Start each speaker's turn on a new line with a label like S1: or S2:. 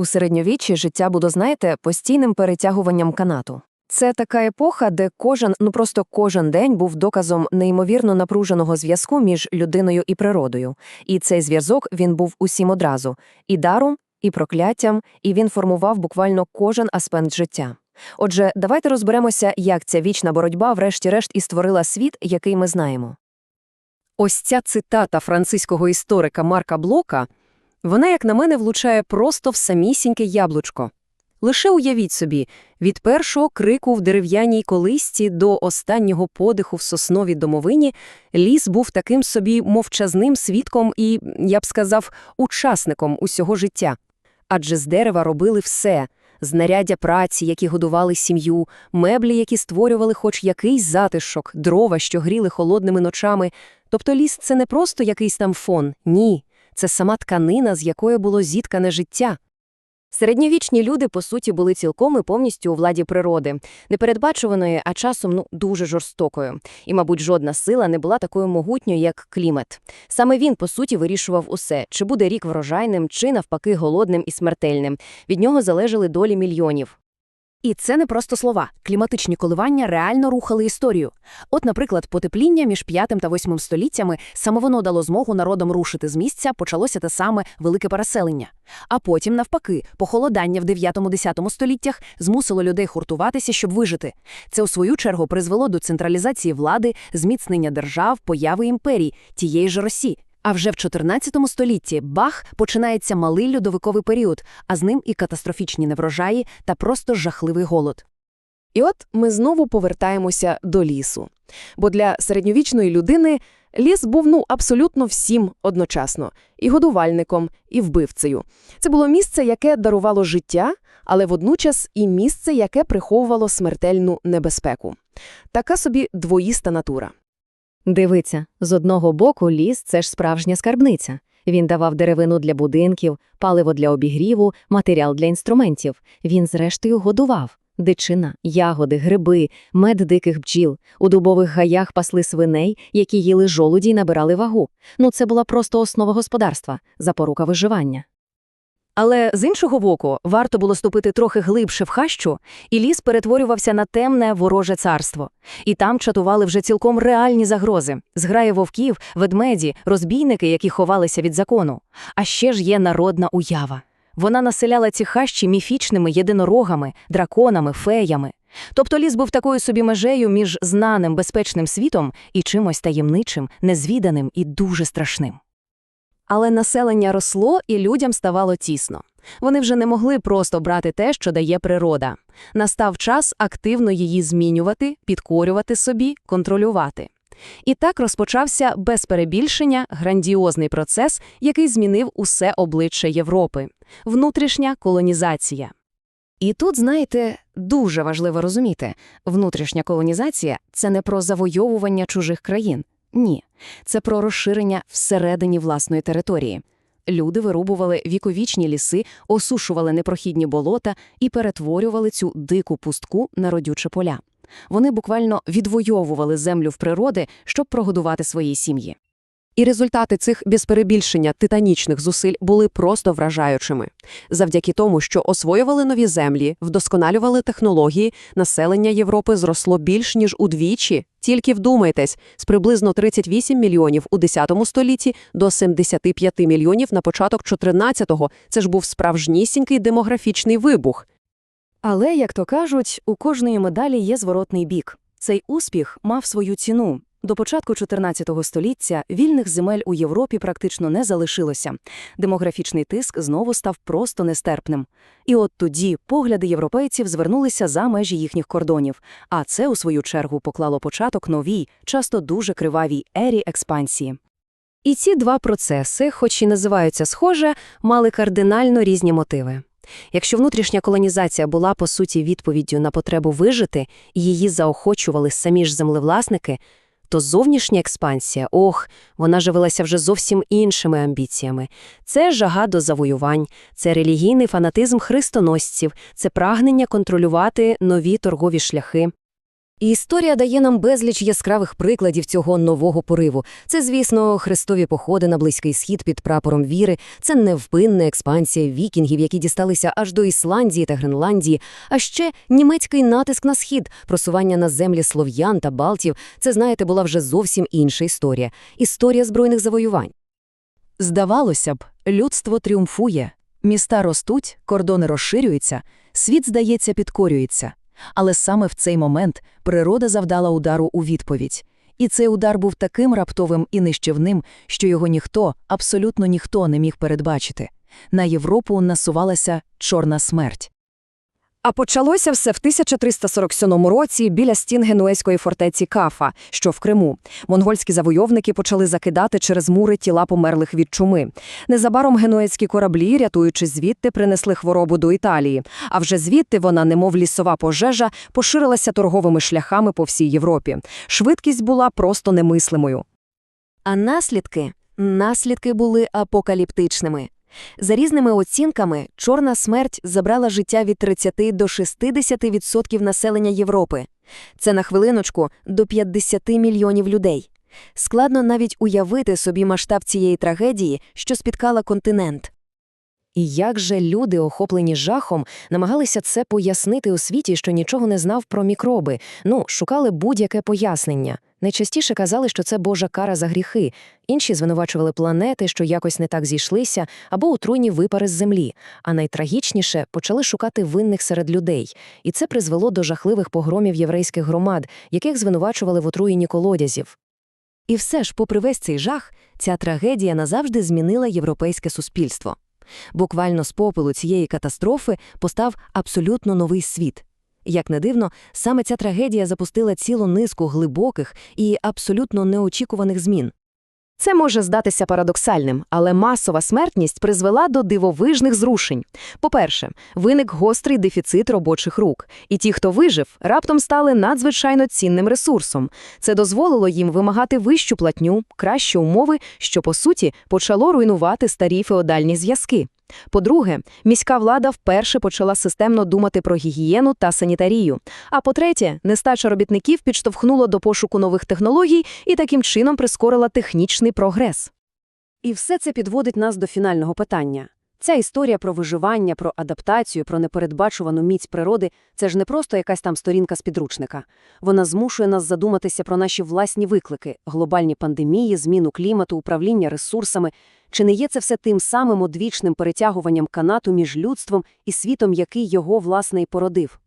S1: У середньовіччі життя було, знаєте, постійним перетягуванням канату. Це така епоха, де кожен, ну просто кожен день був доказом неймовірно напруженого зв'язку між людиною і природою. І цей зв'язок він був усім одразу і даром, і прокляттям, і він формував буквально кожен аспект життя. Отже, давайте розберемося, як ця вічна боротьба, врешті-решт, і створила світ, який ми знаємо. Ось ця цитата французького історика Марка Блока, вона, як на мене, влучає просто в самісіньке яблучко. Лише уявіть собі, від першого крику в дерев'яній колисці до останнього подиху в сосновій домовині ліс був таким собі мовчазним свідком і, я б сказав, учасником усього життя. Адже з дерева робили все – знаряддя праці, які годували сім'ю, меблі, які створювали хоч якийсь затишок, дрова, що гріли холодними ночами. Тобто ліс – це не просто якийсь там фон, ні. Це сама тканина, з якою було зіткане життя. Середньовічні люди, по суті, були цілком і повністю у владі природи, непередбачуваної, а часом ну дуже жорстокою. І, мабуть, жодна сила не була такою могутньою, як клімат. Саме він, по суті, вирішував усе, чи буде рік врожайним, чи навпаки голодним і смертельним. Від нього залежали долі мільйонів. І це не просто слова. Кліматичні коливання реально рухали історію. От, наприклад, потепління між 5 та 8 століттями саме воно дало змогу народам рушити з місця, почалося те саме велике переселення. А потім, навпаки, похолодання в 9-10 століттях змусило людей хуртуватися, щоб вижити. Це, у свою чергу, призвело до централізації влади, зміцнення держав, появи імперій, тієї ж Росії. А вже в 14 столітті Бах починається малий льодовиковий період, а з ним і катастрофічні неврожаї та просто жахливий голод. І от ми знову повертаємося до лісу. Бо для середньовічної людини ліс був ну абсолютно всім одночасно і годувальником, і вбивцею. Це було місце, яке дарувало життя, але водночас і місце, яке приховувало смертельну небезпеку. Така собі двоїста натура.
S2: Дивиться, з одного боку ліс – це ж справжня скарбниця. Він давав деревину для будинків, паливо для обігріву, матеріал для інструментів. Він, зрештою, годував. Дичина, ягоди, гриби, мед диких бджіл. У дубових гаях пасли свиней, які їли жолуді й набирали вагу. Ну, це була просто основа господарства, запорука виживання.
S1: Але з іншого боку, варто було ступити трохи глибше в хащу, і ліс перетворювався на темне вороже царство. І там чатували вже цілком реальні загрози: зграє вовків, ведмеді, розбійники, які ховалися від закону. А ще ж є народна уява. Вона населяла ці хащі міфічними єдинорогами, драконами, феями. Тобто ліс був такою собі межею між знаним безпечним світом і чимось таємничим, незвіданим і дуже страшним. Але населення росло і людям ставало тісно. Вони вже не могли просто брати те, що дає природа. Настав час активно її змінювати, підкорювати собі, контролювати. І так розпочався без перебільшення грандіозний процес, який змінив усе обличчя Європи – внутрішня колонізація. І тут, знаєте, дуже важливо розуміти, внутрішня колонізація – це не про завойовування чужих країн. Ні, це про розширення всередині власної території. Люди вирубували віковічні ліси, осушували непрохідні болота і перетворювали цю дику пустку на родюче поля. Вони буквально відвоювали землю в природи, щоб прогодувати свої сім'ї. І результати цих без перебільшення титанічних зусиль були просто вражаючими. Завдяки тому, що освоювали нові землі, вдосконалювали технології, населення Європи зросло більш ніж удвічі. Тільки вдумайтесь, з приблизно 38 мільйонів у 10 столітті до 75 мільйонів на початок 14-го. Це ж був справжнісінький демографічний вибух. Але, як то кажуть, у кожної медалі є зворотний бік. Цей успіх мав свою ціну. До початку 14 століття вільних земель у Європі практично не залишилося. Демографічний тиск знову став просто нестерпним. І от тоді погляди європейців звернулися за межі їхніх кордонів, а це, у свою чергу, поклало початок новій, часто дуже кривавій ері експансії. І ці два процеси, хоч і називаються схоже, мали кардинально різні мотиви. Якщо внутрішня колонізація була, по суті, відповіддю на потребу вижити, і її заохочували самі ж землевласники, то зовнішня експансія, ох, вона живилася вже зовсім іншими амбіціями. Це жага до завоювань, це релігійний фанатизм хрестоносців, це прагнення контролювати нові торгові шляхи.
S2: І історія дає нам безліч яскравих прикладів цього нового пориву. Це, звісно, хрестові походи на Близький Схід під прапором віри, це невпинна експансія вікінгів, які дісталися аж до Ісландії та Гренландії, а ще німецький натиск на схід, просування на землі слов'ян та балтів. Це, знаєте, була вже зовсім інша історія. Історія збройних завоювань.
S1: Здавалося б, людство тріумфує, міста ростуть, кордони розширюються, світ, здається, підкорюється. Але саме в цей момент природа завдала удару у відповідь. І цей удар був таким раптовим і нищівним, що його ніхто, абсолютно ніхто не міг передбачити. На Європу насувалася чорна смерть.
S3: А почалося все в 1347 році біля стін генуезької фортеці Кафа, що в Криму. Монгольські завойовники почали закидати через мури тіла померлих від чуми. Незабаром генуезькі кораблі, рятуючись звідти, принесли хворобу до Італії. А вже звідти вона, немов лісова пожежа, поширилася торговими шляхами по всій Європі. Швидкість була просто немислимою.
S2: А наслідки? Наслідки були апокаліптичними. За різними оцінками, чорна смерть забрала життя від 30 до 60% населення Європи. Це на хвилиночку до 50 мільйонів людей. Складно навіть уявити собі масштаб цієї трагедії, що спіткала континент. І як же люди, охоплені жахом, намагалися це пояснити у світі, що нічого не знав про мікроби, ну, шукали будь-яке пояснення. Найчастіше казали, що це Божа кара за гріхи, інші звинувачували планети, що якось не так зійшлися, або отруйні випари з землі. А найтрагічніше почали шукати винних серед людей. І це призвело до жахливих погромів єврейських громад, яких звинувачували в отруєнні колодязів. І все ж, попри весь цей жах, ця трагедія назавжди змінила європейське суспільство. Буквально з попелу цієї катастрофи постав абсолютно новий світ. Як не дивно, саме ця трагедія запустила цілу низку глибоких і абсолютно неочікуваних змін.
S3: Це може здатися парадоксальним, але масова смертність призвела до дивовижних зрушень. По-перше, виник гострий дефіцит робочих рук, і ті, хто вижив, раптом стали надзвичайно цінним ресурсом. Це дозволило їм вимагати вищу платню, кращі умови, що, по суті, почало руйнувати старі феодальні зв'язки. По-друге, міська влада вперше почала системно думати про гігієну та санітарію. А по-третє, нестача робітників підштовхнула до пошуку нових технологій і таким чином прискорила технічний прогрес. І все це підводить нас до фінального питання. Ця історія про виживання, про адаптацію, про непередбачувану міць природи – це ж не просто якась там сторінка з підручника. Вона змушує нас задуматися про наші власні виклики – глобальні пандемії, зміну клімату, управління ресурсами. Чи не є це все тим самим одвічним перетягуванням канату між людством і світом, який його, власне, і породив?